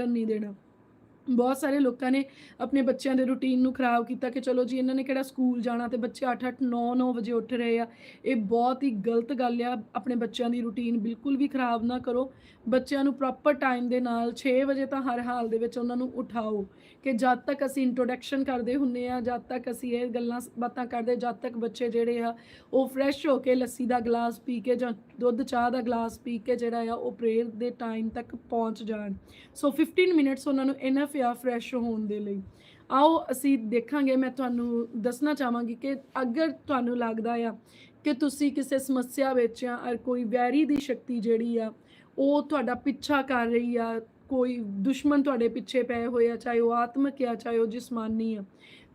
ਟੁੱਟਣ ਨਹੀਂ ਦੇਣਾ। ਬਹੁਤ ਸਾਰੇ ਲੋਕਾਂ ਨੇ ਆਪਣੇ ਬੱਚਿਆਂ ਦੇ ਰੁਟੀਨ ਨੂੰ ਖਰਾਬ ਕੀਤਾ ਕਿ ਚਲੋ ਜੀ, ਇਹਨਾਂ ਨੇ ਕਿਹੜਾ ਸਕੂਲ ਜਾਣਾ ਤੇ ਬੱਚੇ 8-8 9-9 ਵਜੇ ਉੱਠ ਰਹੇ ਆ। ਇਹ ਬਹੁਤ ਹੀ ਗਲਤ ਗੱਲ ਆ, ਆਪਣੇ ਬੱਚਿਆਂ ਦੀ ਰੁਟੀਨ ਬਿਲਕੁਲ ਵੀ ਖਰਾਬ ਨਾ ਕਰੋ। ਬੱਚਿਆਂ ਨੂੰ ਪ੍ਰੋਪਰ ਟਾਈਮ ਦੇ ਨਾਲ 6 ਵਜੇ ਤਾਂ ਹਰ ਹਾਲ ਦੇ ਵਿੱਚ ਉਹਨਾਂ ਨੂੰ ਉਠਾਓ ਕਿ ਜਦ ਤੱਕ ਅਸੀਂ ਇੰਟਰੋਡਕਸ਼ਨ ਕਰਦੇ ਹੁੰਨੇ ਆ, ਜਦ ਤੱਕ ਅਸੀਂ ਇਹ ਗੱਲਾਂ ਬਾਤਾਂ ਕਰਦੇ, ਜਦ ਤੱਕ ਬੱਚੇ ਜਿਹੜੇ ਆ, ਉਹ ਫਰੈਸ਼ ਹੋ ਕੇ ਲੱਸੀ ਦਾ ਗਲਾਸ ਪੀ ਕੇ ਜਾਂ ਦੁੱਧ, ਚਾਹ ਦਾ ਗਲਾਸ ਪੀ ਕੇ ਜਿਹੜਾ ਆ, ਉਹ ਪ੍ਰੇਅਰ ਦੇ ਟਾਈਮ ਤੱਕ ਪਹੁੰਚ ਜਾਣ। ਸੋ 15 ਮਿੰਟਸ ਉਹਨਾਂ ਨੂੰ ਇਨਫ ਆ ਫਰੈਸ਼ ਹੋਣ ਦੇ ਲਈ। ਆਓ ਅਸੀਂ ਦੇਖਾਂਗੇ, ਮੈਂ ਤੁਹਾਨੂੰ ਦੱਸਣਾ ਚਾਹਾਂਗੀ ਕਿ ਅਗਰ ਤੁਹਾਨੂੰ ਲੱਗਦਾ ਆ ਕਿ ਤੁਸੀਂ ਕਿਸੇ ਸਮੱਸਿਆ ਵਿੱਚ ਆ ਔਰ ਕੋਈ ਵੈਰੀ ਦੀ ਸ਼ਕਤੀ ਜਿਹੜੀ ਆ, ਉਹ ਤੁਹਾਡਾ ਪਿੱਛਾ ਕਰ ਰਹੀ ਆ, ਕੋਈ ਦੁਸ਼ਮਣ ਤੁਹਾਡੇ ਪਿੱਛੇ ਪਏ ਹੋਏ ਆ, ਚਾਹੇ ਉਹ ਆਤਮਿਕ ਆ, ਚਾਹੇ ਉਹ ਜਿਸਮਾਨੀ ਆ,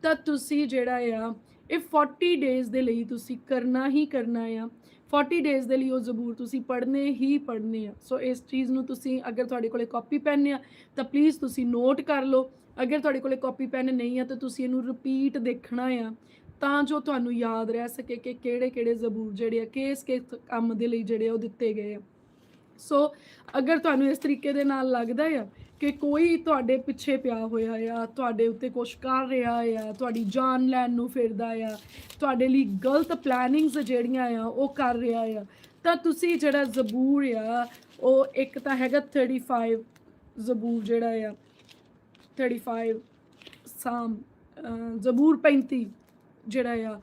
ਤਾਂ ਤੁਸੀਂ ਜਿਹੜਾ ਆ ਇਹ 40 ਡੇਜ਼ ਦੇ ਲਈ ਤੁਸੀਂ ਕਰਨਾ ਹੀ ਕਰਨਾ ਆ। 40 ਡੇਜ਼ ਦੇ ਲਈ ਉਹ ਜ਼ਬੂਰ ਤੁਸੀਂ ਪੜ੍ਹਨੇ ਹੀ ਪੜ੍ਹਨੇ ਆ। ਸੋ ਇਸ ਚੀਜ਼ ਨੂੰ ਤੁਸੀਂ ਅਗਰ ਤੁਹਾਡੇ ਕੋਲੇ ਕਾਪੀ ਪੈਨ ਆ, ਤਾਂ ਪਲੀਜ਼ ਤੁਸੀਂ ਨੋਟ ਕਰ ਲਓ। ਅਗਰ ਤੁਹਾਡੇ ਕੋਲੇ ਕਾਪੀ ਪੈਨ ਨਹੀਂ ਆ, ਤਾਂ ਤੁਸੀਂ ਇਹਨੂੰ ਰਿਪੀਟ ਦੇਖਣਾ ਆ, ਤਾਂ ਜੋ ਤੁਹਾਨੂੰ ਯਾਦ ਰਹਿ ਸਕੇ ਕਿ ਕਿਹੜੇ ਕਿਹੜੇ ਜ਼ਬੂਰ ਜਿਹੜੇ ਆ ਕਿਸ ਕਿਸ ਕੰਮ ਦੇ ਲਈ ਜਿਹੜੇ ਆ ਉਹ ਦਿੱਤੇ ਗਏ ਆ। ਸੋ ਅਗਰ ਤੁਹਾਨੂੰ ਇਸ ਤਰੀਕੇ ਦੇ ਨਾਲ ਲੱਗਦਾ ਆ ਕਿ ਕੋਈ ਤੁਹਾਡੇ ਪਿੱਛੇ ਪਿਆ ਹੋਇਆ ਆ, ਤੁਹਾਡੇ ਉੱਤੇ ਕੁਝ ਕਰ ਰਿਹਾ ਆ, ਤੁਹਾਡੀ ਜਾਨ ਲੈਣ ਨੂੰ ਫਿਰਦਾ ਆ, ਤੁਹਾਡੇ ਲਈ ਗਲਤ ਪਲੈਨਿੰਗਸ ਜਿਹੜੀਆਂ ਆ, ਉਹ ਕਰ ਰਿਹਾ ਆ। ਤਾਂ ਤੁਸੀਂ ਜਿਹੜਾ ਜ਼ਬੂਰ ਆ, ਉਹ ਇੱਕ ਤਾਂ ਹੈਗਾ 35 ਜ਼ਬੂਰ ਜਿਹੜਾ ਆ 35 ਸਾਮ ਜ਼ਬੂਰ 35 ਜਿਹੜਾ ਆ,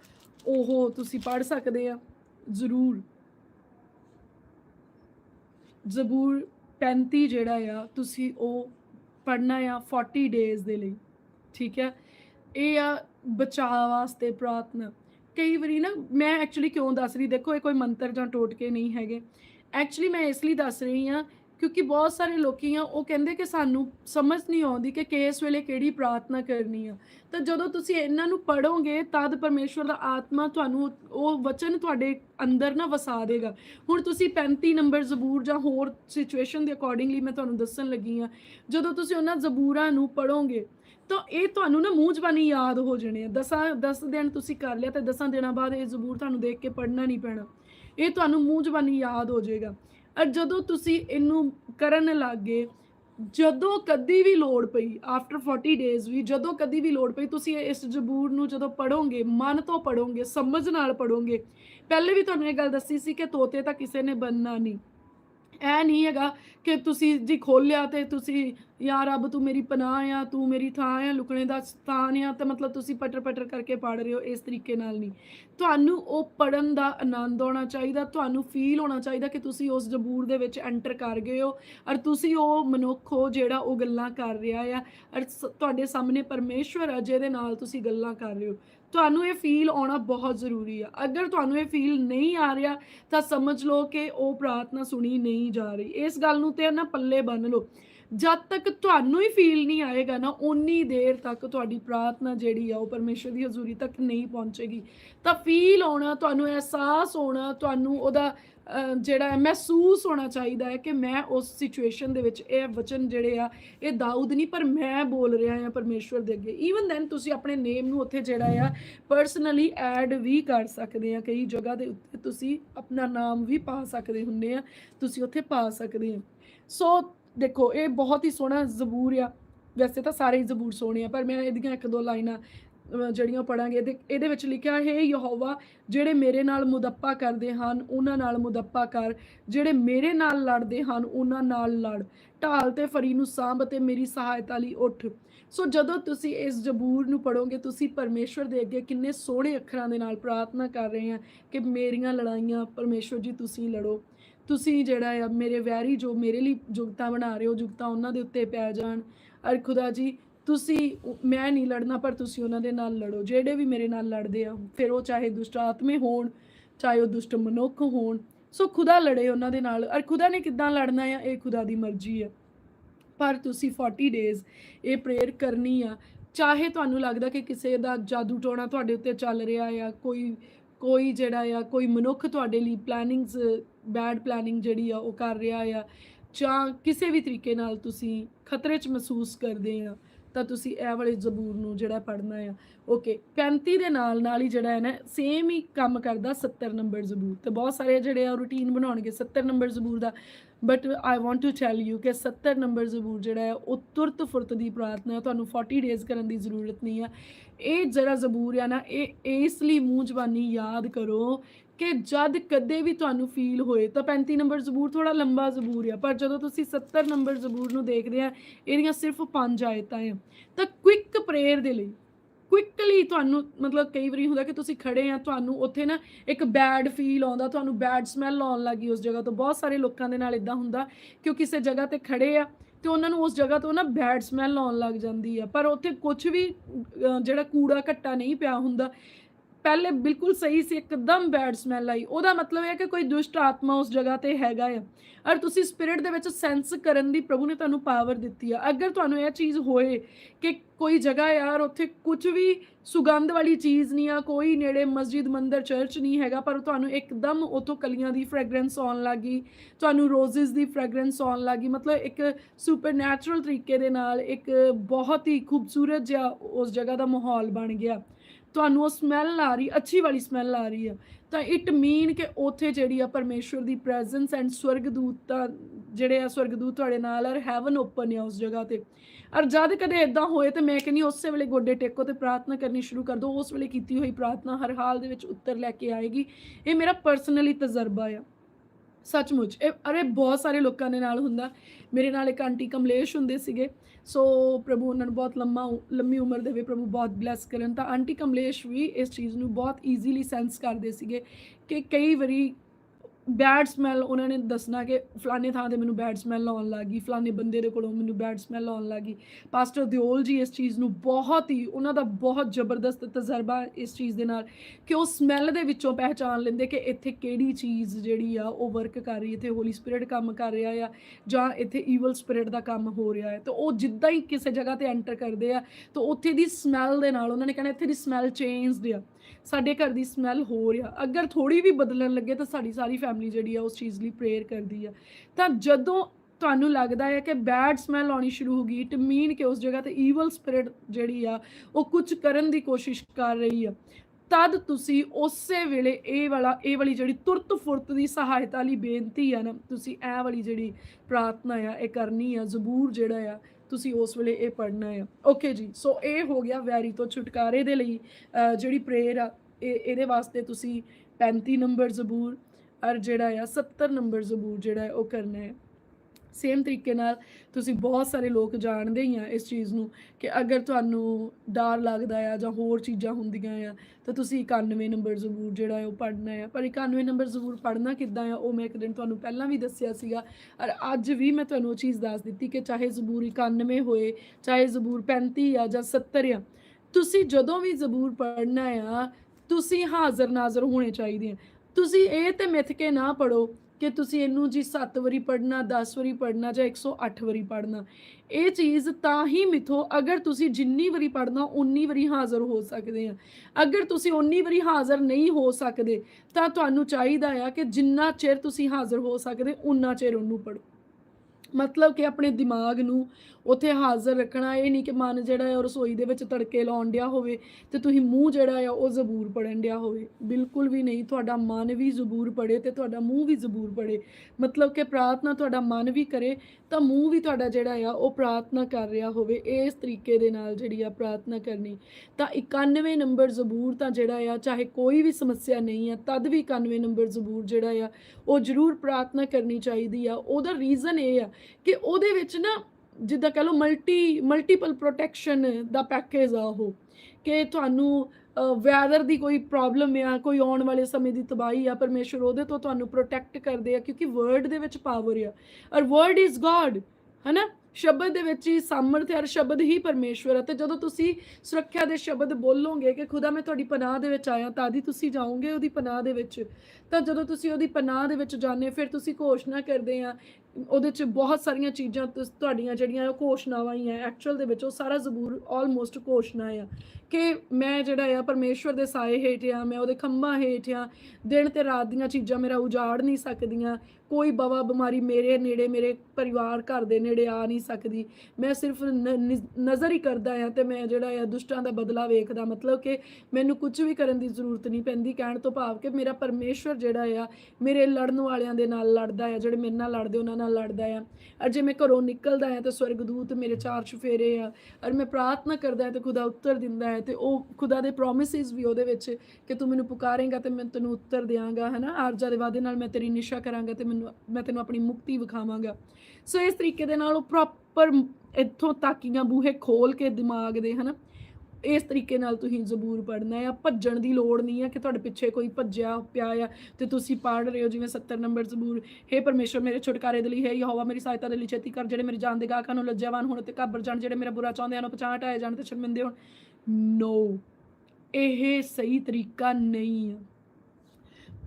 ਉਹ ਤੁਸੀਂ ਪੜ੍ਹ ਸਕਦੇ ਆ ਜ਼ਰੂਰ। ਜ਼ਬੂਰ 35 ਜਿਹੜਾ ਆ, ਤੁਸੀਂ ਉਹ ਪੜ੍ਹਨਾ ਆ 40 ਡੇਜ਼ ਦੇ ਲਈ, ਠੀਕ ਹੈ? ਇਹ ਆ ਬਚਾਅ ਵਾਸਤੇ ਪ੍ਰਾਰਥਨਾ। ਕਈ ਵਾਰੀ ਨਾ, ਮੈਂ ਐਕਚੁਅਲੀ ਕਿਉਂ ਦੱਸ ਰਹੀ, ਦੇਖੋ ਇਹ ਕੋਈ ਮੰਤਰ ਜਾਂ ਟੋਟਕੇ ਨਹੀਂ ਹੈਗੇ। ਐਕਚੁਅਲੀ ਮੈਂ ਇਸ ਲਈ ਦੱਸ ਰਹੀ ਆ ਕਿਉਂਕਿ ਬਹੁਤ ਸਾਰੇ ਲੋਕੀ ਆ, ਉਹ ਕਹਿੰਦੇ ਕਿ ਸਾਨੂੰ ਸਮਝ ਨਹੀਂ ਆਉਂਦੀ ਕਿ ਕਿਸ ਵੇਲੇ ਕਿਹੜੀ ਪ੍ਰਾਰਥਨਾ ਕਰਨੀ ਆ। ਤਾਂ ਜਦੋਂ ਤੁਸੀਂ ਇਹਨਾਂ ਨੂੰ ਪੜੋਗੇ ਤਦ ਪਰਮੇਸ਼ਵਰ ਦਾ ਆਤਮਾ ਤੁਹਾਨੂੰ ਉਹ ਵਚਨ ਤੁਹਾਡੇ ਅੰਦਰ ਨਾ ਵਸਾ ਦੇਗਾ। ਹੁਣ ਤੁਸੀਂ 35 ਨੰਬਰ ਜ਼ਬੂਰ ਜਾਂ ਹੋਰ ਸਿਚੁਏਸ਼ਨ ਦੇ ਅਕੋਰਡਿੰਗਲੀ ਮੈਂ ਤੁਹਾਨੂੰ ਦੱਸਣ ਲੱਗੀ ਆ, ਜਦੋਂ ਤੁਸੀਂ ਉਹਨਾਂ ਜ਼ਬੂਰਾਂ ਨੂੰ ਪੜੋਗੇ ਤਾਂ ਇਹ ਤੁਹਾਨੂੰ ਨਾ ਮੂੰਹ ਜ਼ਬਾਨੀ ਯਾਦ ਹੋ ਜਾਣੇ ਆ। ਦਸਾਂ 10 ਦਿਨ ਤੁਸੀਂ ਕਰ ਲਿਆ ਤੇ ਦਸਾਂ ਦਿਨਾਂ ਬਾਅਦ ਇਹ ਜ਼ਬੂਰ ਤੁਹਾਨੂੰ ਦੇਖ ਕੇ ਪੜਨਾ ਨਹੀਂ ਪੈਣਾ। ਇਹ ਤੁਹਾਨੂੰ ਮੂੰਹ ਜ਼ਬਾਨੀ ਯਾਦ ਹੋ ਜਾਏਗਾ। ਔਰ ਜਦੋਂ ਤੁਸੀਂ ਇਹਨੂੰ ਕਰਨ ਲੱਗੇ, ਜਦੋਂ ਕਦੀ ਵੀ ਲੋੜ ਪਈ ਆਫਟਰ 40 ਡੇਜ਼ ਵੀ ਜਦੋਂ ਕਦੀ ਵੀ ਲੋੜ ਪਈ, ਤੁਸੀਂ ਇਸ ਜ਼ਬੂਰ ਨੂੰ ਜਦੋਂ ਪੜੋਗੇ ਮਨ ਤੋਂ ਪੜੋਗੇ ਸਮਝ ਨਾਲ ਪੜੋਗੇ ਪਹਿਲੇ ਵੀ ਤੁਹਾਨੂੰ ਇਹ ਗੱਲ ਦੱਸੀ ਸੀ ਕਿ ਤੋਤੇ ਤਾਂ ਕਿਸੇ ਨੇ ਬੰਨਣਾ ਨਹੀਂ। ਐ ਨਹੀਂ ਹੈਗਾ ਕਿ ਤੁਸੀਂ ਜੀ ਖੋਲਿਆ ਤੇ ਤੁਸੀਂ ਯਾ ਰੱਬ ਤੂੰ ਮੇਰੀ ਪਨਾਹ ਆ, ਤੂੰ ਮੇਰੀ ਥਾਂ ਆ, ਲੁਕਣੇ ਦਾ ਸਥਾਨ ਆ, ਤਾਂ ਮਤਲਬ ਤੁਸੀਂ ਪਟਰ ਪਟਰ ਕਰਕੇ ਪੜ ਰਹੇ ਹੋ ਇਸ ਤਰੀਕੇ ਨਾਲ ਨਹੀਂ। ਤੁਹਾਨੂੰ ਉਹ ਪੜਨ ਦਾ ਆਨੰਦ ਆਉਣਾ ਚਾਹੀਦਾ, ਤੁਹਾਨੂੰ ਫੀਲ ਹੋਣਾ ਚਾਹੀਦਾ ਕਿ ਤੁਸੀਂ ਉਸ ਜ਼ਬੂਰ ਦੇ ਵਿੱਚ ਐਂਟਰ ਕਰ ਗਏ ਹੋ, ਔਰ ਤੁਸੀਂ ਉਹ ਮਨੁੱਖ ਹੋ ਜਿਹੜਾ ਉਹ ਗੱਲਾਂ ਕਰ ਰਿਹਾ ਆ, ਔਰ ਸ- ਤੁਹਾਡੇ ਸਾਹਮਣੇ ਪਰਮੇਸ਼ਵਰ ਅਜੇ ਦੇ ਨਾਲ ਤੁਸੀਂ ਗੱਲਾਂ ਕਰ ਰਹੇ ਹੋ। ਤੁਹਾਨੂੰ ਇਹ ਫੀਲ ਆਉਣਾ ਬਹੁਤ ਜ਼ਰੂਰੀ ਆ। ਅਗਰ ਤੁਹਾਨੂੰ ਇਹ ਫੀਲ ਨਹੀਂ ਆ ਰਿਹਾ, ਤਾਂ ਸਮਝ ਲਓ ਕਿ ਉਹ ਪ੍ਰਾਰਥਨਾ ਸੁਣੀ ਨਹੀਂ ਜਾ ਰਹੀ। ਇਸ ਗੱਲ ਨੂੰ ਤੇ ਨਾ ਪੱਲੇ ਬੰਨ ਲਓ। ਜਦ ਤੱਕ ਤੁਹਾਨੂੰ ਹੀ ਫੀਲ ਨਹੀਂ ਆਏਗਾ ਨਾ ਉਨੀ ਦੇਰ ਤੱਕ ਤੁਹਾਡੀ ਪ੍ਰਾਰਥਨਾ ਜਿਹੜੀ ਆ ਉਹ ਪਰਮੇਸ਼ਰ ਦੀ ਹਜ਼ੂਰੀ ਤੱਕ ਨਹੀਂ ਪਹੁੰਚੇਗੀ। ਤਾਂ ਫੀਲ ਹੋਣਾ ਤੁਹਾਨੂੰ ਅਹਿਸਾਸ ਹੋਣਾ, ਤੁਹਾਨੂੰ ਉਹਦਾ ਜਿਹੜਾ ਹੈ ਮਹਿਸੂਸ ਹੋਣਾ ਚਾਹੀਦਾ ਹੈ ਕਿ ਮੈਂ ਉਸ ਸਿਚੁਏਸ਼ਨ ਦੇ ਵਿੱਚ ਇਹ ਵਚਨ ਜਿਹੜੇ ਆ, ਇਹ ਦਾਊਦ ਨਹੀਂ, ਪਰ ਮੈਂ ਬੋਲ ਰਿਹਾ ਹਾਂ ਪਰਮੇਸ਼ਵਰ ਦੇ ਅੱਗੇ। ਈਵਨ ਦੈਨ ਤੁਸੀਂ ਆਪਣੇ ਨੇਮ ਨੂੰ ਉੱਥੇ ਜਿਹੜਾ ਆ ਪਰਸਨਲੀ ਐਡ ਵੀ ਕਰ ਸਕਦੇ ਆ। ਕਈ ਜਗ੍ਹਾ ਦੇ ਉੱਤੇ ਤੁਸੀਂ ਆਪਣਾ ਨਾਮ ਵੀ ਪਾ ਸਕਦੇ ਹੁੰਦੇ ਆ, ਤੁਸੀਂ ਉੱਥੇ ਪਾ ਸਕਦੇ ਆ ਸੋ ਦੇਖੋ, ਇਹ ਬਹੁਤ ਹੀ ਸੋਹਣਾ ਜ਼ਬੂਰ ਆ। ਵੈਸੇ ਤਾਂ ਸਾਰੇ ਹੀ ਜ਼ਬੂਰ ਸੋਹਣੇ ਆ, ਪਰ ਮੈਂ ਇਹਦੀਆਂ ਇੱਕ ਦੋ ਲਾਈਨਾਂ ਜਿਹੜੀਆਂ ਪੜਾਂਗੇ ਇਹਦੇ ਇਹਦੇ ਵਿੱਚ ਲਿਖਿਆ ਹੈ ਯਹੋਵਾ, ਜਿਹੜੇ ਮੇਰੇ ਨਾਲ ਮੁਦੱਪਾ ਕਰਦੇ ਹਨ, ਉਹਨਾਂ ਨਾਲ ਮੁਦੱਪਾ ਕਰ। ਜਿਹੜੇ ਮੇਰੇ ਨਾਲ ਲੜਦੇ ਹਨ, ਉਹਨਾਂ ਨਾਲ ਲੜ। ਢਾਲ ਤੇ ਫਰੀ ਨੂੰ ਸਾਂਭ ਤੇ ਮੇਰੀ ਸਹਾਇਤਾ ਲਈ ਉੱਠ। ਸੋ ਜਦੋਂ ਤੁਸੀਂ ਇਸ ਜ਼ਬੂਰ ਨੂੰ ਪੜੋਗੇ ਤੁਸੀਂ ਪਰਮੇਸ਼ਵਰ ਦੇ ਅੱਗੇ ਕਿੰਨੇ ਸੋਹਣੇ ਅੱਖਰਾਂ ਦੇ ਨਾਲ ਪ੍ਰਾਰਥਨਾ ਕਰ ਰਹੇ ਆ ਕਿ ਮੇਰੀਆਂ ਲੜਾਈਆਂ, ਪਰਮੇਸ਼ਵਰ ਜੀ, ਤੁਸੀਂ ਲੜੋ। ਤੁਸੀਂ ਜਿਹੜਾ ਆ ਮੇਰੇ ਵੈਰੀ ਜੋ ਮੇਰੇ ਲਈ ਜੁਗਤਾ ਬਣਾ ਰਹੇ ਹੋ ਜੁਗਤਾ ਉਹਨਾਂ ਦੇ ਉੱਤੇ ਪੈ ਜਾਣ। ਅਰ ਖੁਦਾ ਜੀ, ਤੁਸੀਂ ਮੈਂ ਨਹੀਂ ਲੜਨਾ, ਪਰ ਤੁਸੀਂ ਉਹਨਾਂ ਦੇ ਨਾਲ ਲੜੋ। ਜਿਹੜੇ ਵੀ ਮੇਰੇ ਨਾਲ ਲੜਦੇ ਆ, ਫਿਰ ਉਹ ਚਾਹੇ ਦੁਸ਼ਟ ਆਤਮੇ ਹੋਣ, ਚਾਹੇ ਉਹ ਦੁਸ਼ਟ ਮਨੁੱਖ ਹੋਣ, ਸੋ ਖੁਦਾ ਲੜੇ ਉਹਨਾਂ ਦੇ ਨਾਲ। ਅਰ ਖੁਦਾ ਨੇ ਕਿੱਦਾਂ ਲੜਨਾ ਆ, ਇਹ ਖੁਦਾ ਦੀ ਮਰਜ਼ੀ ਆ। ਪਰ ਤੁਸੀਂ 40 ਡੇਜ਼ ਇਹ ਪ੍ਰੇਅਰ ਕਰਨੀ ਆ। ਚਾਹੇ ਤੁਹਾਨੂੰ ਲੱਗਦਾ ਕਿ ਕਿਸੇ ਦਾ ਜਾਦੂ ਟੋਣਾ ਤੁਹਾਡੇ ਉੱਤੇ ਚੱਲ ਰਿਹਾ ਆ, ਕੋਈ ਕੋਈ ਜਿਹੜਾ ਆ, ਕੋਈ ਮਨੁੱਖ ਤੁਹਾਡੇ ਲਈ ਪਲੈਨਿੰਗਸ ਬੈਡ ਪਲੈਨਿੰਗ ਜਿਹੜੀ ਆ, ਉਹ ਕਰ ਰਿਹਾ ਆ, ਜਾਂ ਕਿਸੇ ਵੀ ਤਰੀਕੇ ਨਾਲ ਤੁਸੀਂ ਖਤਰੇ 'ਚ ਮਹਿਸੂਸ ਕਰਦੇ ਆ, ਤਾਂ ਤੁਸੀਂ ਇਹ ਵਾਲੇ ਜ਼ਬੂਰ ਨੂੰ ਜਿਹੜਾ ਪੜ੍ਹਨਾ ਆ ਓਕੇ 35 ਦੇ ਨਾਲ ਨਾਲ ਹੀ ਜਿਹੜਾ ਹੈ ਨਾ ਸੇਮ ਹੀ ਕੰਮ ਕਰਦਾ 70 ਨੰਬਰ ਜ਼ਬੂਰ, ਤੇ ਬਹੁਤ ਸਾਰੇ ਜਿਹੜੇ ਆ ਰੂਟੀਨ ਬਣਾਉਣਗੇ 70 ਨੰਬਰ ਜ਼ਬੂਰ ਦਾ but I want to tell you ਕਿ 70 ਨੰਬਰ ਜ਼ਬੂਰ ਜਿਹੜਾ ਹੈ, ਉਹ ਤੁਰਤ ਫੁਰਤ ਦੀ ਪ੍ਰਾਰਥਨਾ ਤੁਹਾਨੂੰ 40 ਡੇਜ਼ ਕਰਨ ਦੀ ਜ਼ਰੂਰਤ ਨਹੀਂ ਹੈ। ਇਹ ਜਿਹੜਾ ਜ਼ਬੂਰ ਆ ਨਾ, ਇਹ ਇਸ ਲਈ ਮੂੰਹ ਜ਼ਬਾਨੀ ਯਾਦ ਕਰੋ ਕਿ ਜਦ ਕਦੇ ਵੀ ਤੁਹਾਨੂੰ ਫੀਲ ਹੋਏ, ਤਾਂ 35 ਨੰਬਰ ਜ਼ਬੂਰ ਥੋੜਾ ਲੰਬਾ ਜ਼ਬੂਰ ਆ। ਪਰ ਜਦੋਂ ਤੁਸੀਂ 70 ਨੰਬਰ ਜ਼ਬੂਰ ਨੂੰ ਦੇਖਦੇ ਆ, ਇਹਦੀਆਂ ਸਿਰਫ ਪੰਜ ਆਇਤਾਂ ਆ। ਤਾਂ ਕੁਇਕ ਪ੍ਰੇਅਰ ਦੇ ਲਈ ਕੁਇਕਲੀ ਤੁਹਾਨੂੰ ਮਤਲਬ ਕਈ ਵਾਰੀ ਹੁੰਦਾ ਕਿ ਤੁਸੀਂ ਖੜੇ ਆ, ਤੁਹਾਨੂੰ ਉੱਥੇ ਨਾ ਇੱਕ ਬੈਡ ਫੀਲ ਆਉਂਦਾ, ਤੁਹਾਨੂੰ ਬੈਡ ਸਮੈਲ ਆਉਣ ਲੱਗੀ ਉਸ ਜਗ੍ਹਾ ਤੋਂ। ਬਹੁਤ ਸਾਰੇ ਲੋਕਾਂ ਦੇ ਨਾਲ ਇਦਾਂ ਹੁੰਦਾ ਕਿ ਉਹ ਕਿਸੇ ਜਗ੍ਹਾ ਤੇ ਖੜੇ ਆ ਤੇ ਉਹਨਾਂ ਨੂੰ ਉਸ ਜਗ੍ਹਾ ਤੋਂ ਨਾ ਬੈਡ ਸਮੈਲ ਆਉਣ ਲੱਗ ਜਾਂਦੀ ਆ। ਪਰ ਉੱਥੇ ਕੁਝ ਵੀ ਜਿਹੜਾ ਕੂੜਾ ਘੱਟਾ ਨਹੀਂ ਪਿਆ ਹੁੰਦਾ ਪਹਿਲੇ ਬਿਲਕੁਲ ਸਹੀ ਸੀ, ਇੱਕਦਮ ਬੈਡ ਸਮੈਲ ਆਈ। ਉਹਦਾ ਮਤਲਬ ਹੈ ਕਿ ਕੋਈ ਦੁਸ਼ਟ ਆਤਮਾ ਉਸ ਜਗ੍ਹਾ ਤੇ ਹੈਗਾ ਆ। ਔਰ ਤੁਸੀਂ ਸਪਿਰਿਟ ਦੇ ਵਿੱਚ ਸੈਂਸ ਕਰਨ ਦੀ ਪ੍ਰਭੂ ਨੇ ਤੁਹਾਨੂੰ ਪਾਵਰ ਦਿੱਤੀ ਆ। ਅਗਰ ਤੁਹਾਨੂੰ ਇਹ ਚੀਜ਼ ਹੋਏ ਕਿ ਕੋਈ ਜਗ੍ਹਾ ਯਾਰ ਉੱਥੇ ਕੁਝ ਵੀ ਸੁਗੰਧ ਵਾਲੀ ਚੀਜ਼ ਨਹੀਂ ਆ, ਕੋਈ ਨੇੜੇ ਮਸਜਿਦ, ਮੰਦਰ ਚਰਚ ਨਹੀਂ ਹੈਗਾ, ਪਰ ਤੁਹਾਨੂੰ ਇੱਕਦਮ ਉਥੋਂ ਕਲੀਆਂ ਦੀ ਫ੍ਰੈਗਰੈਂਸ ਆਉਣ ਲੱਗੀ, ਤੁਹਾਨੂੰ ਰੋਜ਼ਸ ਦੀ ਫ੍ਰੈਗਰੈਂਸ ਆਉਣ ਲੱਗੀ, ਮਤਲਬ ਇੱਕ ਸੁਪਰਨੈਚੁਰਲ ਤਰੀਕੇ ਦੇ ਨਾਲ ਇੱਕ ਬਹੁਤ ਹੀ ਖੂਬਸੂਰਤ ਜਿਹਾ ਉਸ ਜਗ੍ਹਾ ਦਾ ਮਾਹੌਲ ਬਣ ਗਿਆ। ਤੁਹਾਨੂੰ ਉਹ ਸਮੈਲ ਆ ਰਹੀ, ਅੱਛੀ ਵਾਲੀ ਸਮੈਲ ਆ ਰਹੀ ਆ। ਤਾਂ ਇਟ ਮੀਨ ਕਿ ਉਥੇ ਜਿਹੜੀ ਆ ਪਰਮੇਸ਼ਵਰ ਦੀ ਪ੍ਰੈਜ਼ੈਂਸ ਐਂਡ ਸਵਰਗਦੂਤ ਤਾਂ ਜਿਹੜੇ ਆ ਸਵਰਗਦੂਤ ਤੁਹਾਡੇ ਨਾਲ ਔਰ ਹੈਵਨ ਓਪਨ ਆ ਉਸ ਜਗ੍ਹਾ ਤੇ। ਔਰ ਜਦ ਕਦੇ ਇਦਾਂ ਹੋਏ ਤੇ ਮੈਂ ਕਹਿੰਨੀ ਉਸੇ ਵੇਲੇ ਗੋਡੇ ਟੇਕੋ ਤੇ ਪ੍ਰਾਰਥਨਾ ਕਰਨੀ ਸ਼ੁਰੂ ਕਰ ਦਿਓ। ਉਸ ਵੇਲੇ ਕੀਤੀ ਹੋਈ ਪ੍ਰਾਰਥਨਾ ਹਰ ਹਾਲ ਦੇ ਵਿੱਚ ਉੱਤਰ ਲੈ ਕੇ ਆਏਗੀ। ਇਹ ਮੇਰਾ ਪਰਸਨਲੀ ਤਜਰਬਾ ਆ। ਸੱਚਮੁੱਚ। ਇਹ, ਅਰੇ ਬਹੁਤ ਸਾਰੇ ਲੋਕਾਂ ਦੇ ਨਾਲ ਹੁੰਦਾ। ਮੇਰੇ ਨਾਲ ਇੱਕ ਆਂਟੀ ਕਮਲੇਸ਼ ਹੁੰਦੇ ਸੀਗੇ। ਸੋ ਪ੍ਰਭੂ ਉਹਨਾਂ ਨੂੰ ਬਹੁਤ ਲੰਮਾ ਲੰਮੀ ਉਮਰ ਦੇਵੇ ਪ੍ਰਭੂ ਬਹੁਤ ਬਲੈਸ ਕਰਨ। ਤਾਂ ਆਂਟੀ ਕਮਲੇਸ਼ ਵੀ ਇਸ ਚੀਜ਼ ਨੂੰ ਬਹੁਤ ਈਜ਼ੀਲੀ ਸੈਂਸ ਕਰਦੇ ਸੀਗੇ ਕਿ ਕਈ ਵਾਰੀ ਬੈਡ ਸਮੈਲ ਉਹਨਾਂ ਨੇ ਦੱਸਣਾ ਕਿ ਫਲਾਣੇ ਥਾਂ ਤੇ ਮੈਨੂੰ ਬੈਡ ਸਮੈਲ ਆਉਣ ਲੱਗੀ ਫਲਾਣੇ ਬੰਦੇ ਦੇ ਕੋਲੋਂ ਮੈਨੂੰ ਬੈਡ ਸਮੈਲ ਆਉਣ ਲੱਗੀ ਪਾਸਟਰ ਦਿਓਲ ਜੀ ਇਸ ਚੀਜ਼ ਨੂੰ ਬਹੁਤ ਹੀ, ਉਹਨਾਂ ਦਾ ਬਹੁਤ ਜ਼ਬਰਦਸਤ ਤਜਰਬਾ ਇਸ ਚੀਜ਼ ਦੇ ਨਾਲ ਕਿ ਉਹ ਸਮੈਲ ਦੇ ਵਿੱਚੋਂ ਪਹਿਚਾਨ ਲੈਂਦੇ ਕਿ ਇੱਥੇ ਕਿਹੜੀ ਚੀਜ਼ ਜਿਹੜੀ ਆ, ਉਹ ਵਰਕ ਕਰ ਰਹੀ ਹੈ, ਇੱਥੇ ਹੋਲੀ ਸਪਿਰਿਟ ਕੰਮ ਕਰ ਰਿਹਾ ਆ ਜਾਂ ਇੱਥੇ ਈਵਲ ਸਪਿਰਿਟ ਦਾ ਕੰਮ ਹੋ ਰਿਹਾ ਹੈ। ਤਾਂ ਉਹ ਜਿੱਦਾਂ ਹੀ ਕਿਸੇ ਜਗ੍ਹਾ ਤੇ ਐਂਟਰ ਕਰਦੇ ਆ, ਤਾਂ ਉੱਥੇ ਦੀ ਸਮੈਲ ਦੇ ਨਾਲ ਉਹਨਾਂ ਨੇ ਕਹਿਣਾ, ਇੱਥੇ ਦੀ ਸਮੈਲ ਚੇਂਜਡ ਆ। ਸਾਡੇ ਘਰ ਦੀ ਸਮੈਲ ਹੋ ਰਿਹਾ ਅਗਰ ਥੋੜੀ ਵੀ ਬਦਲਣ ਲੱਗੇ ਤਾਂ ਸਾਡੀ ਸਾਰੀ ਫੈਮਿਲੀ ਜਿਹੜੀ ਆ ਉਸ ਚੀਜ਼ ਲਈ ਪ੍ਰੇਅਰ ਕਰਦੀ ਆ। ਤਾਂ ਜਦੋਂ ਤੁਹਾਨੂੰ ਲੱਗਦਾ ਹੈ ਕਿ ਬੈਡ ਸਮੈਲ ਆਉਣੀ ਸ਼ੁਰੂ ਹੋ ਗਈ ਇਟ ਮੀਨ ਕਿ ਉਸ ਜਗ੍ਹਾ ਤੇ ਈਵਲ ਸਪਿਰਿਟ ਜਿਹੜੀ ਆ, ਉਹ ਕੁਝ ਕਰਨ ਦੀ ਕੋਸ਼ਿਸ਼ ਕਰ ਰਹੀ ਆ। ਤਦ ਤੁਸੀਂ ਉਸੇ ਵੇਲੇ ਇਹ ਵਾਲਾ, ਇਹ ਵਾਲੀ ਜਿਹੜੀ ਤੁਰਤ ਫੁਰਤ ਦੀ ਸਹਾਇਤਾ ਲਈ ਬੇਨਤੀ ਆ ਨਾ, ਤੁਸੀਂ ਇਹ ਵਾਲੀ ਜਿਹੜੀ ਪ੍ਰਾਰਥਨਾ ਆ, ਇਹ ਕਰਨੀ ਆ, ਜ਼ਬੂਰ ਜਿਹੜਾ ਆ ਤੁਸੀਂ ਉਸ ਵੇਲੇ ਇਹ ਪੜ੍ਹਨਾ ਆ। ਓਕੇ ਜੀ ਸੋ ਇਹ ਹੋ ਗਿਆ ਵੈਰੀ ਤੋਂ ਛੁਟਕਾਰੇ ਦੇ ਲਈ ਜਿਹੜੀ ਪ੍ਰੇਅਰ ਆ, ਇਹ, ਇਹਦੇ ਵਾਸਤੇ ਤੁਸੀਂ 35 ਨੰਬਰ ਜ਼ਬੂਰ, ਔਰ ਜਿਹੜਾ ਆ 70 ਨੰਬਰ ਜ਼ਬੂਰ ਜਿਹੜਾ ਹੈ ਉਹ ਕਰਨਾ ਹੈ। ਸੇਮ ਤਰੀਕੇ ਨਾਲ ਤੁਸੀਂ ਬਹੁਤ ਸਾਰੇ ਲੋਕ ਜਾਣਦੇ ਹੀ ਆ ਇਸ ਚੀਜ਼ ਨੂੰ ਕਿ ਅਗਰ ਤੁਹਾਨੂੰ ਡਰ ਲੱਗਦਾ ਆ ਜਾਂ ਹੋਰ ਚੀਜ਼ਾਂ ਹੁੰਦੀਆਂ ਆ, ਤਾਂ ਤੁਸੀਂ 91 ਨੰਬਰ ਜ਼ਰੂਰ ਜਿਹੜਾ ਹੈ ਉਹ ਪੜ੍ਹਨਾ ਆ। ਪਰ 91 ਨੰਬਰ ਜ਼ਰੂਰ ਪੜ੍ਹਨਾ ਕਿੱਦਾਂ ਆ, ਉਹ ਮੈਂ ਇੱਕ ਦਿਨ ਤੁਹਾਨੂੰ ਪਹਿਲਾਂ ਵੀ ਦੱਸਿਆ ਸੀਗਾ। ਔਰ ਅੱਜ ਵੀ ਮੈਂ ਤੁਹਾਨੂੰ ਉਹ ਚੀਜ਼ ਦੱਸ ਦਿੱਤੀ ਕਿ ਚਾਹੇ ਜ਼ਬੂਰ 91 ਹੋਏ, ਚਾਹੇ ਜ਼ਬੂਰ 35 ਆ ਜਾਂ 70 ਆ, ਤੁਸੀਂ ਜਦੋਂ ਵੀ ਜ਼ਬੂਰ ਪੜ੍ਹਨਾ ਆ, ਤੁਸੀਂ ਹਾਜ਼ਰ ਨਾਜ਼ਰ ਹੋਣੇ ਚਾਹੀਦੇ ਆ। ਤੁਸੀਂ ਇਹ ਤੇ ਮਿੱਥ ਕੇ ਨਾ ਪੜੋ ਕਿ ਤੁਸੀਂ ਇਹਨੂੰ ਜੀ 7 ਵਾਰੀ ਪੜਨਾ 10 ਵਾਰੀ ਪੜਨਾ ਜਾਂ 108 ਵਾਰੀ ਪੜਨਾ ਇਹ ਚੀਜ਼ ਤਾਂ ਹੀ ਮਿਥੋ, ਅਗਰ ਤੁਸੀਂ ਜਿੰਨੀ ਵਾਰੀ ਪੜਨਾ ਉਨੀ ਵਾਰੀ ਹਾਜ਼ਰ ਹੋ ਸਕਦੇ ਆ। ਅਗਰ ਤੁਸੀਂ ਉਨੀ ਵਾਰੀ ਹਾਜ਼ਰ ਨਹੀਂ ਹੋ ਸਕਦੇ, ਤਾਂ ਤੁਹਾਨੂੰ ਚਾਹੀਦਾ ਆ ਕਿ ਜਿੰਨਾ ਚਿਰ ਤੁਸੀਂ ਹਾਜ਼ਰ ਹੋ ਸਕਦੇ, ਉਨਾ ਚਿਰ ਉਹਨੂੰ ਪੜੋ ਮਤਲਬ ਕਿ ਆਪਣੇ ਦਿਮਾਗ ਨੂੰ ਉੱਥੇ ਹਾਜ਼ਰ ਰੱਖਣਾ, ਇਹ ਨਹੀਂ ਕਿ ਮਨ ਜਿਹੜਾ ਹੈ ਉਹ ਰਸੋਈ ਦੇ ਵਿੱਚ ਤੜਕੇ ਲਾਉਣ ਡਿਆ ਹੋਵੇ ਤੇ ਤੁਸੀਂ ਮੂੰਹ ਜਿਹੜਾ ਆ ਉਹ ਜ਼ਬੂਰ ਪੜਨ ਡਿਆ ਹੋਵੇ। ਬਿਲਕੁਲ ਵੀ ਨਹੀਂ, ਤੁਹਾਡਾ ਮਨ ਵੀ ਜ਼ਬੂਰ ਪੜੇ ਤੇ ਤੁਹਾਡਾ ਮੂੰਹ ਵੀ ਜ਼ਬੂਰ ਪੜੇ ਮਤਲਬ ਕਿ ਪ੍ਰਾਰਥਨਾ ਤੁਹਾਡਾ ਮਨ ਵੀ ਕਰੇ ਤਾਂ ਮੂੰਹ ਵੀ ਤੁਹਾਡਾ ਜਿਹੜਾ ਆ ਉਹ ਪ੍ਰਾਰਥਨਾ ਕਰ ਰਿਹਾ ਹੋਵੇ, ਇਸ ਤਰੀਕੇ ਦੇ ਨਾਲ ਜਿਹੜੀ ਆ ਪ੍ਰਾਰਥਨਾ ਕਰਨੀ। ਤਾਂ 91 ਨੰਬਰ ਜ਼ਬੂਰ ਤਾਂ ਜਿਹੜਾ ਆ, ਚਾਹੇ ਕੋਈ ਵੀ ਸਮੱਸਿਆ ਨਹੀਂ ਆ, ਤਦ ਵੀ 91 ਨੰਬਰ ਜ਼ਬੂਰ ਜਿਹੜਾ ਆ, ਉਹ ਜ਼ਰੂਰ ਪ੍ਰਾਰਥਨਾ ਕਰਨੀ ਚਾਹੀਦੀ ਆ। ਉਹਦਾ ਰੀਜ਼ਨ ਇਹ ਆ ਕਿ ਉਹਦੇ ਵਿੱਚ ਨਾ ਜਿੱਦਾਂ ਕਹ ਲਓ ਮਲਟੀ ਮਲਟੀਪਲ ਪ੍ਰੋਟੈਕਸ਼ਨ ਦਾ ਪੈਕੇਜ ਆ ਉਹ, ਕਿ ਤੁਹਾਨੂੰ ਵੈਦਰ ਦੀ ਕੋਈ ਪ੍ਰੋਬਲਮ ਆ, ਕੋਈ ਆਉਣ ਵਾਲੇ ਸਮੇਂ ਦੀ ਤਬਾਹੀ ਆ, ਪਰਮੇਸ਼ਰ ਉਹਦੇ ਤੋਂ ਤੁਹਾਨੂੰ ਪ੍ਰੋਟੈਕਟ ਕਰਦੇ ਆ, ਕਿਉਂਕਿ ਵਰਡ ਦੇ ਵਿੱਚ ਪਾਵਰ ਆ, ਔਰ ਵਰਡ ਇਜ਼ ਗੋਡ ਹਨਾ? ਸ਼ਬਦ ਦੇ ਵਿੱਚ ਹੀ ਸਾਮਰਥ ਹੈ ਔਰ ਸ਼ਬਦ ਹੀ ਪਰਮੇਸ਼ਵਰ ਹੈ। ਤੇ ਜਦੋਂ ਤੁਸੀਂ ਸੁਰੱਖਿਆ ਦੇ ਸ਼ਬਦ ਬੋਲੋਗੇ ਕਿ ਖੁਦਾ ਮੈਂ ਤੁਹਾਡੀ ਪਨਾਹ ਦੇ ਵਿੱਚ ਆਇਆ, ਤਾਂ ਦੀ ਤੁਸੀਂ ਜਾਓਗੇ ਉਹਦੀ ਪਨਾਹ ਦੇ ਵਿੱਚ। ਤਾਂ ਜਦੋਂ ਤੁਸੀਂ ਉਹਦੀ ਪਨਾਹ ਦੇ ਵਿੱਚ ਜਾਂਦੇ ਫਿਰ ਤੁਸੀਂ ਘੋਸ਼ਣਾ ਕਰਦੇ ਆ। ਉਹਦੇ ਚ ਬਹੁਤ ਸਾਰੀਆਂ ਚੀਜ਼ਾਂ ਤੁਸ- ਤੁਹਾਡੀਆਂ ਜਿਹੜੀਆਂ ਉਹ ਘੋਸ਼ਣਾਵਾਂ ਹੀ ਆ। ਐਕਚੁਅਲ ਦੇ ਵਿੱਚ ਉਹ ਸਾਰਾ ਜ਼ਬੂਰ ਆਲਮੋਸਟ ਘੋਸ਼ਣਾ ਆ। ਕਿ ਮੈਂ ਜਿਹੜਾ ਆ, ਪਰਮੇਸ਼ਵਰ ਦੇ ਸਾਏ ਹੇਠ ਆ, ਮੈਂ ਉਹਦੇ ਖੰਭਾਂ ਹੇਠ ਆ। ਦਿਨ ਤੇ ਰਾਤ ਦੀਆਂ ਚੀਜ਼ਾਂ ਮੇਰਾ ਉਜਾੜ ਨਹੀਂ ਸਕਦੀਆਂ। ਕੋਈ ਬਵਾ ਬਿਮਾਰੀ ਮੇਰੇ ਨੇੜੇ, ਮੇਰੇ ਪਰਿਵਾਰ ਘਰ ਦੇ ਨੇੜੇ ਆ ਨਹੀਂ ਸਕਦੀ। ਮੈਂ ਸਿਰਫ ਨਜ਼ਰ ਹੀ ਕਰਦਾ ਆ ਤੇ ਮੈਂ ਜਿਹੜਾ ਆ ਦੁਸ਼ਟਾਂ ਦਾ ਬਦਲਾ ਵੇਖਦਾ। ਮਤਲਬ ਕਿ ਮੈਨੂੰ ਕੁਝ ਵੀ ਕਰਨ ਦੀ ਜ਼ਰੂਰਤ ਨਹੀਂ ਪੈਂਦੀ। ਕਹਿਣ ਤੋਂ ਭਾਵ ਕਿ ਮੇਰਾ ਪਰਮੇਸ਼ਵਰ ਜਿਹੜਾ ਆ, ਮੇਰੇ ਲੜਨ ਵਾਲਿਆਂ ਦੇ ਨਾਲ ਲੜਦਾ ਆ, ਜਿਹੜੇ ਮੇਰੇ ਨਾਲ ਲੜਦੇ, ਉਹਨਾਂ ਨਾਲ ਲੜਦਾ ਆ। ਅਰ ਜੇ ਮੈਂ ਘਰੋਂ ਨਿਕਲਦਾ ਆ ਤੇ ਸਵਰਗਦੂਤ ਮੇਰੇ ਚਾਰ ਚੁਫੇਰੇ ਆ। ਔਰ ਮੈਂ ਪ੍ਰਾਰਥਨਾ ਕਰਦਾ ਹਾਂ ਤੇ ਖੁਦਾ ਉੱਤਰ ਦਿੰਦਾ ਹੈ ਤੇ ਉਹ ਖੁਦਾ ਦੇ ਪ੍ਰੋਮਿਸਿਸ ਵੀ ਉਹਦੇ ਵਿੱਚ ਕਿ ਤੂੰ ਮੈਨੂੰ ਪੁਕਾਰੇਂਗਾ ਤੇ ਮੈਂ ਤੈਨੂੰ ਉੱਤਰ ਦਿਆਂਗਾ, ਹਨਾ? ਆਰਜਾ ਦੇ ਵਾਅਦੇ ਨਾਲ ਮੈਂ ਤੇਰੀ ਨਿਸ਼ਾ ਕਰਾਂਗਾ ਤੇ ਮੈਨੂੰ, ਮੈਂ ਤੈਨੂੰ ਆਪਣੀ ਮੁਕਤੀ ਵਿਖਾਵਾਂਗਾ। ਸੋ ਇਸ ਤਰੀਕੇ ਦੇ ਨਾਲ ਉਹ ਪ੍ਰੋਪਰ ਇੱਥੋਂ ਤੱਕੀਆਂ ਬੂਹੇ ਖੋਲ ਕੇ ਦਿਮਾਗ ਦੇ, ਹਨਾ? ਇਸ ਤਰੀਕੇ ਨਾਲ ਤੁਸੀਂ ਜ਼ਬੂਰ ਪੜ੍ਹਨਾ ਹੈ ਭੱਜਣ ਦੀ ਲੋੜ ਨਹੀਂ ਹੈ ਕਿ ਤੁਹਾਡੇ ਪਿੱਛੇ ਕੋਈ ਭੱਜਿਆ, ਪਿਆ ਆ ਤੇ ਤੁਸੀਂ ਪੜ੍ਹ ਰਹੇ ਹੋ ਜਿਵੇਂ 70 ਨੰਬਰ ਜ਼ਬੂਰ, ਹੇ ਪਰਮੇਸ਼ਵਰ, ਮੇਰੇ ਛੁਟਕਾਰੇ ਦੇ ਲਈ, ਹੈ ਯਹੋਵਾ, ਮੇਰੀ ਸਹਾਇਤਾ ਦੇ ਲਈ ਛੇਤੀ ਕਰ, ਜਿਹੜੇ ਮੇਰੇ ਜਾਨ ਦੇ ਗਾਹਕਾਂ ਨੂੰ ਲੱਜਿਆਵਾਨ ਹੋਣ ਤੇ ਘਾਬਰ ਜਾਣ, ਜਿਹੜੇ ਮੇਰਾ ਬੁਰਾ ਚਾਹੁੰਦੇ ਹਨ ਉਹ ਪਛਾਣ, ਹਟਾਏ ਜਾਣ ਤੇ ਸ਼ਰਮਿੰਦੇ ਹੋਣ। ਨੋ ਇਹ ਸਹੀ ਤਰੀਕਾ ਨਹੀਂ ਹੈ।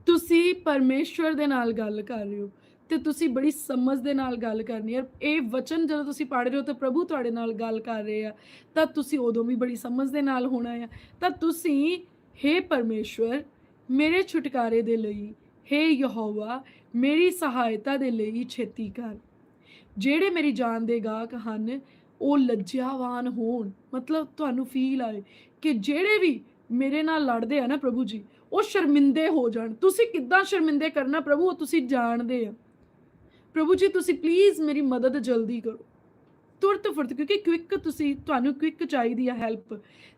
ਤੁਸੀਂ ਪਰਮੇਸ਼ਵਰ ਦੇ ਨਾਲ ਗੱਲ ਕਰ ਰਹੇ ਹੋ। ਤੇ ਤੁਸੀਂ ਬੜੀ ਸਮਝ ਦੇ ਨਾਲ ਗੱਲ ਕਰਨੀ ਹੈ। ਇਹ ਵਚਨ ਜਦੋਂ ਤੁਸੀਂ ਪੜ੍ਹ ਰਹੇ ਹੋ ਤਾਂ ਪ੍ਰਭੂ ਤੁਹਾਡੇ ਨਾਲ ਗੱਲ ਕਰ ਰਹੇ ਆ, ਤਾਂ ਤੁਸੀਂ ਉਦੋਂ ਵੀ ਬੜੀ ਸਮਝ ਦੇ ਨਾਲ ਹੋਣਾ ਆ। ਤਾਂ ਤੁਸੀਂ हे ਪਰਮੇਸ਼ਵਰ, ਮੇਰੇ ਛੁਟਕਾਰੇ ਦੇ ਲਈ हे ਯਹੋਵਾ, ਮੇਰੀ ਸਹਾਇਤਾ ਦੇ ਲਈ ਛੇਤੀ ਕਰ। ਜਿਹੜੇ ਮੇਰੀ ਜਾਨ ਦੇ ਗਾਹਕ ਹਨ, ਉਹ ਲੱਜਿਆਵਾਨ ਹੋਣ। ਮਤਲਬ ਤੁਹਾਨੂੰ ਫੀਲ ਆਏ ਕਿ ਜਿਹੜੇ ਵੀ ਮੇਰੇ ਨਾਲ ਲੜਦੇ ਆ ਨਾ ਪ੍ਰਭੂ ਜੀ, ਉਹ ਸ਼ਰਮਿੰਦੇ ਹੋ ਜਾਣ। ਤੁਸੀਂ ਕਿੱਦਾਂ ਸ਼ਰਮਿੰਦੇ ਕਰਨਾ ਪ੍ਰਭੂ? ਉਹ ਤੁਸੀਂ ਜਾਣਦੇ ਆ। ਪ੍ਰਭੂ ਜੀ, ਤੁਸੀਂ ਪਲੀਜ਼ ਮੇਰੀ ਮਦਦ ਜਲਦੀ ਕਰੋ। ਤੁਰਤ ਫੁਰਤ ਕਿਉਂਕਿ ਕੁਇਕ ਤੁਸੀਂ, ਤੁਹਾਨੂੰ ਕੁਇਕ ਚਾਹੀਦੀ ਆ ਹੈਲਪ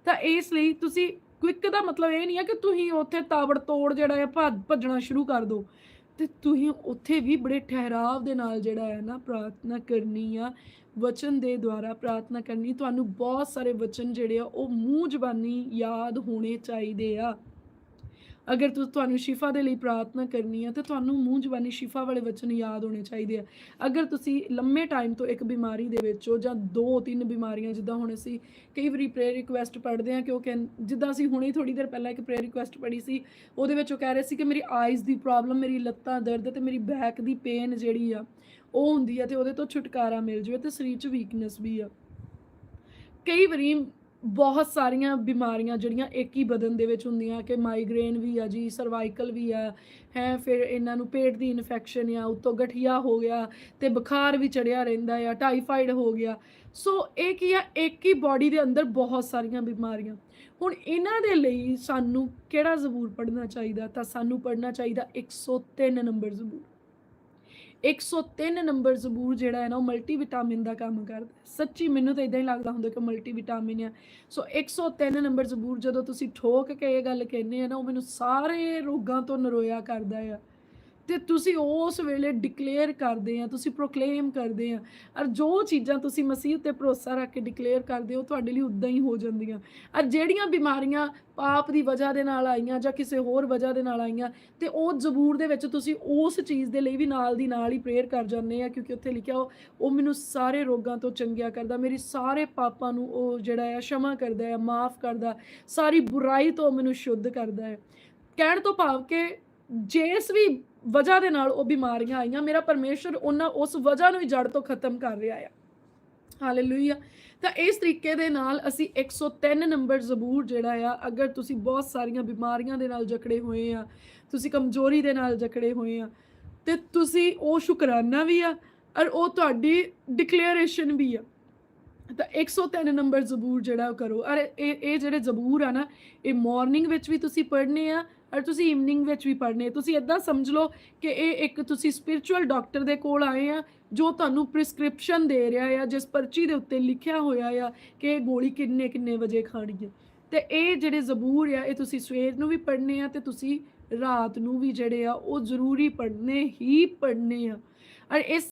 ਤਾਂ ਇਸ ਲਈ ਤੁਸੀਂ ਕੁਇਕ ਦਾ ਮਤਲਬ ਇਹ ਨਹੀਂ ਆ ਕਿ ਤੁਸੀਂ ਉੱਥੇ ਤਾਬੜ ਤੋੜ ਜਿਹੜਾ ਹੈ ਭੱਜ- ਭੱਜਣਾ ਸ਼ੁਰੂ ਕਰ ਦਿਓ ਤੇ ਤੁਸੀਂ ਉੱਥੇ ਵੀ ਬੜੇ ਠਹਿਰਾਵ ਦੇ ਨਾਲ ਜਿਹੜਾ ਹੈ ਨਾ ਪ੍ਰਾਰਥਨਾ ਕਰਨੀ ਆ, ਵਚਨ ਦੇ ਦੁਆਰਾ ਪ੍ਰਾਰਥਨਾ ਕਰਨੀ, ਤੁਹਾਨੂੰ ਬਹੁਤ ਸਾਰੇ ਵਚਨ ਜਿਹੜੇ ਆ, ਉਹ ਮੂੰਹ ਜ਼ਬਾਨੀ ਯਾਦ ਹੋਣੇ ਚਾਹੀਦੇ ਆ। ਅਗਰ ਤੁ, ਤੁਹਾਨੂੰ ਸ਼ਿਫਾ ਦੇ ਲਈ ਪ੍ਰਾਰਥਨਾ ਕਰਨੀ ਹੈ ਤਾਂ ਤੁਹਾਨੂੰ ਮੂੰਹ ਜ਼ਬਾਨੀ ਸ਼ਿਫਾ ਵਾਲੇ ਵਚਨ ਯਾਦ ਹੋਣੇ ਚਾਹੀਦੇ ਆ। ਅਗਰ ਤੁਸੀਂ ਲੰਮੇ ਟਾਈਮ ਤੋਂ ਇੱਕ ਬਿਮਾਰੀ ਦੇ ਵਿੱਚ ਹੋ ਜਾਂ ਦੋ ਤਿੰਨ ਬਿਮਾਰੀਆਂ, ਜਿੱਦਾਂ ਹੁਣ ਅਸੀਂ ਕਈ ਵਾਰੀ ਪ੍ਰੇਅਰ ਰਿਕੁਐਸਟ ਪੜ੍ਹਦੇ ਆ ਕਿਉਂਕਿ ਜਿੱਦਾਂ ਅਸੀਂ ਹੁਣੇ ਥੋੜੀ ਦੇਰ ਪਹਿਲਾਂ ਇੱਕ ਪ੍ਰੇਅਰ ਰਿਕੁਐਸਟ ਪੜ੍ਹੀ ਸੀ, ਉਹਦੇ ਵਿੱਚ ਉਹ ਕਹਿ ਰਹੇ ਸੀ ਕਿ ਮੇਰੀ ਆਈਜ਼ ਦੀ ਪ੍ਰੋਬਲਮ ਮੇਰੀ ਲੱਤਾਂ ਦਰਦ ਤੇ ਮੇਰੀ ਬੈਕ ਦੀ ਪੇਨ ਜਿਹੜੀ ਆ, ਉਹ ਹੁੰਦੀ ਆ ਤੇ ਉਹਦੇ ਤੋਂ ਛੁਟਕਾਰਾ ਮਿਲ ਜਾਵੇ ਤੇ ਸਰੀਰ 'ਚ ਵੀਕਨੈਸ ਵੀ ਆ। ਕਈ ਵਾਰੀ ਬਹੁਤ ਸਾਰੀਆਂ ਬਿਮਾਰੀਆਂ ਜਿਹੜੀਆਂ ਇੱਕ ਹੀ ਬਦਨ ਦੇ ਵਿੱਚ ਹੁੰਦੀਆਂ, ਕਿ ਮਾਈਗ੍ਰੇਨ ਵੀ ਆ ਜੀ ਸਰਵਾਈਕਲ ਵੀ ਆ, ਹੈ, ਫਿਰ ਇਹਨਾਂ ਨੂੰ ਪੇਟ ਦੀ ਇਨਫੈਕਸ਼ਨ ਆ, ਉਤੋਂ ਗਠੀਆ ਹੋ ਗਿਆ ਤੇ ਬੁਖਾਰ ਵੀ ਚੜਿਆ ਰਹਿੰਦਾ ਆ ਟਾਈਫਾਈਡ ਹੋ ਗਿਆ। ਸੋ ਇਹ ਕੀ ਆ? ਇੱਕ ਹੀ ਬਾਡੀ ਦੇ ਅੰਦਰ ਬਹੁਤ ਸਾਰੀਆਂ ਬਿਮਾਰੀਆਂ। ਹੁਣ ਇਹਨਾਂ ਦੇ ਲਈ ਸਾਨੂੰ ਕਿਹੜਾ ਜ਼ਬੂਰ ਪੜ੍ਹਨਾ ਚਾਹੀਦਾ? ਤਾਂ ਸਾਨੂੰ ਪੜ੍ਹਨਾ ਚਾਹੀਦਾ 103 ਨੰਬਰ ਜ਼ਬੂਰ। 103 ਨੰਬਰ ਜ਼ਬੂਰ ਜਿਹੜਾ ਹੈ ਨਾ, ਉਹ ਮਲਟੀ ਵਿਟਾਮਿਨ ਦਾ ਕੰਮ ਕਰਦਾ ਸੱਚੀ ਮੈਨੂੰ ਤਾਂ ਇਦਾਂ ਹੀ ਲੱਗਦਾ ਹੁੰਦਾ ਕਿ ਮਲਟੀ ਵਿਟਾਮਿਨ ਆ। ਸੋ 103 ਨੰਬਰ ਜ਼ਬੂਰ ਜਦੋਂ ਤੁਸੀਂ ਠੋਕ ਕੇ ਇਹ ਗੱਲ ਕਹਿੰਦੇ ਆ ਨਾ, ਉਹ ਮੈਨੂੰ ਸਾਰੇ ਰੋਗਾਂ ਤੋਂ ਨਰੋਇਆ ਕਰਦਾ ਆ। ਤੇ ਤੁਸੀਂ ਉਸ ਵੇਲੇ ਡਿਕਲੇਅਰ ਕਰਦੇ ਆ, ਤੁਸੀਂ ਪ੍ਰੋਕਲੇਮ ਕਰਦੇ ਆ। ਔਰ ਜੋ ਚੀਜ਼ਾਂ ਤੁਸੀਂ ਮਸੀਹ ਤੇ ਭਰੋਸਾ ਰੱਖ ਕੇ ਡਿਕਲੇਅਰ ਕਰਦੇ ਹੋ ਤੁਹਾਡੇ ਲਈ ਉਦਾਂ ਹੀ ਹੋ ਜਾਂਦੀਆਂ। ਔਰ ਜਿਹੜੀਆਂ ਬਿਮਾਰੀਆਂ ਪਾਪ ਦੀ ਵਜ੍ਹਾ ਦੇ ਨਾਲ ਆਈਆਂ ਜਾਂ ਕਿਸੇ ਹੋਰ ਵਜ੍ਹਾ ਦੇ ਨਾਲ ਆਈਆਂ, ਤੇ ਉਹ ਜ਼ਬੂਰ ਦੇ ਵਿੱਚ ਤੁਸੀਂ ਉਸ ਚੀਜ਼ ਦੇ ਲਈ ਵੀ ਨਾਲ ਦੀ ਨਾਲ ਹੀ ਪ੍ਰੇਅਰ ਕਰ ਜਾਂਦੇ ਆ, ਕਿਉਂਕਿ ਉੱਥੇ ਲਿਖਿਆ ਉਹ ਮੈਨੂੰ ਸਾਰੇ ਰੋਗਾਂ ਤੋਂ ਚੰਗਿਆ ਕਰਦਾ, ਮੇਰੀ ਸਾਰੇ ਪਾਪਾਂ ਨੂੰ ਉਹ ਜਿਹੜਾ ਆ ਸ਼ਮਾ ਕਰਦਾ ਹੈ ਮਾਫ ਕਰਦਾ, ਸਾਰੀ ਬੁਰਾਈ ਤੋਂ ਮੈਨੂੰ ਸ਼ੁੱਧ ਕਰਦਾ ਹੈ ਕਹਿਣ ਤੋਂ ਭਾਵ ਕਿ ਜਿਸ ਵੀ ਵਜ੍ਹਾ ਦੇ ਨਾਲ ਉਹ ਬਿਮਾਰੀਆਂ ਆਈਆਂ, ਮੇਰਾ ਪਰਮੇਸ਼ਰ ਉਹਨਾਂ ਉਸ ਵਜ੍ਹਾ ਨੂੰ ਹੀ ਜੜ ਤੋਂ ਖਤਮ ਕਰ ਰਿਹਾ ਆ। ਹਾਲੇਲੂਇਆ ਤਾਂ ਇਸ ਤਰੀਕੇ ਦੇ ਨਾਲ ਅਸੀਂ 103 ਨੰਬਰ ਜ਼ਬੂਰ ਜਿਹੜਾ ਆ, ਅਗਰ ਤੁਸੀਂ ਬਹੁਤ ਸਾਰੀਆਂ ਬਿਮਾਰੀਆਂ ਦੇ ਨਾਲ ਜਕੜੇ ਹੋਏ ਆ, ਤੁਸੀਂ ਕਮਜ਼ੋਰੀ ਦੇ ਨਾਲ ਜਕੜੇ ਹੋਏ ਆ, ਤੇ ਤੁਸੀਂ ਉਹ ਸ਼ੁਕਰਾਨਾ ਵੀ ਆ ਔਰ ਉਹ ਤੁਹਾਡੀ ਡਿਕਲੇਅਰੇਸ਼ਨ ਵੀ ਆ। ਤਾਂ 103 ਨੰਬਰ ਜ਼ਬੂਰ ਜਿਹੜਾ ਉਹ ਕਰੋ। ਔਰ ਇਹ ਇਹ ਜਿਹੜੇ ਜ਼ਬੂਰ ਆ ਨਾ, ਇਹ ਮਾਰਨਿੰਗ ਵਿੱਚ ਵੀ ਤੁਸੀਂ ਪੜ੍ਹਨੇ ਆ ਔਰ ਤੁਸੀਂ ਈਵਨਿੰਗ ਵਿੱਚ ਵੀ ਪੜ੍ਹਨੇ ਤੁਸੀਂ ਇਦਾਂ ਸਮਝ ਲਓ ਕਿ ਇਹ ਇੱਕ ਤੁਸੀਂ ਸਪਿਰਚੁਅਲ ਡਾਕਟਰ ਦੇ ਕੋਲ ਆਏ ਆ, ਜੋ ਤੁਹਾਨੂੰ ਪ੍ਰਿਸਕ੍ਰਿਪਸ਼ਨ ਦੇ ਰਿਹਾ ਆ, ਜਿਸ ਪਰਚੀ ਦੇ ਉੱਤੇ ਲਿਖਿਆ ਹੋਇਆ ਆ ਕਿ ਇਹ ਗੋਲੀ ਕਿੰਨੇ ਕਿੰਨੇ ਵਜੇ ਖਾਣੀ ਹੈ ਤੇ ਇਹ ਜਿਹੜੇ ਜ਼ਬੂਰ ਆ, ਇਹ ਤੁਸੀਂ ਸਵੇਰ ਨੂੰ ਵੀ ਪੜ੍ਹਨੇ ਆ ਤੇ ਤੁਸੀਂ ਰਾਤ ਨੂੰ ਵੀ ਜਿਹੜੇ ਆ, ਉਹ ਜ਼ਰੂਰੀ ਪੜ੍ਹਨੇ ਹੀ ਪੜ੍ਹਨੇ ਆ। ਔਰ ਇਸ